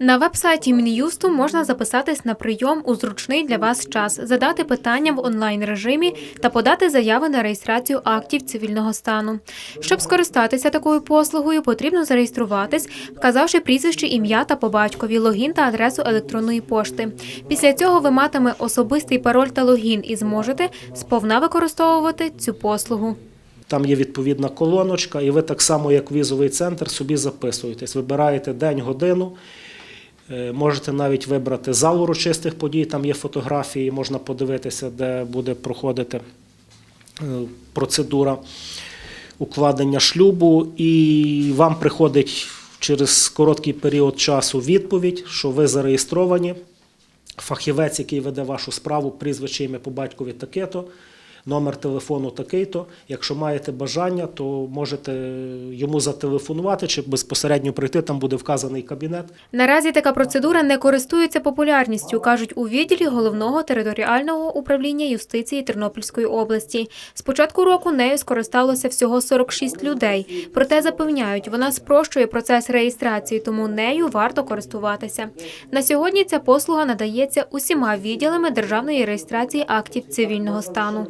На веб-сайті Мін'юсту можна записатись на прийом у зручний для вас час, задати питання в онлайн режимі та подати заяви на реєстрацію актів цивільного стану. Щоб скористатися такою послугою, потрібно зареєструватись, вказавши прізвище, ім'я та по батькові, логін та адресу електронної пошти. Після цього ви матиме особистий пароль та логін і зможете сповна використовувати цю послугу. Там є відповідна колоночка, і ви так само, як візовий центр, собі записуєтесь. Вибираєте день, годину. Е, Можете навіть вибрати зал урочистих подій, там є фотографії, можна подивитися, де буде проходити е, процедура укладення шлюбу, і вам приходить через короткий період часу відповідь, що ви зареєстровані. Фахівець, який веде вашу справу, прізвище ім'я по батькові таке-то, номер телефону такий-то. Якщо маєте бажання, то можете йому зателефонувати чи безпосередньо прийти, там буде вказаний кабінет. Наразі така процедура не користується популярністю, кажуть у відділі головного територіального управління юстиції Тернопільської області. З початку року нею скористалося всього 46 людей. Проте запевняють, вона спрощує процес реєстрації, тому нею варто користуватися. На сьогодні ця послуга надається усіма відділами державної реєстрації актів цивільного стану.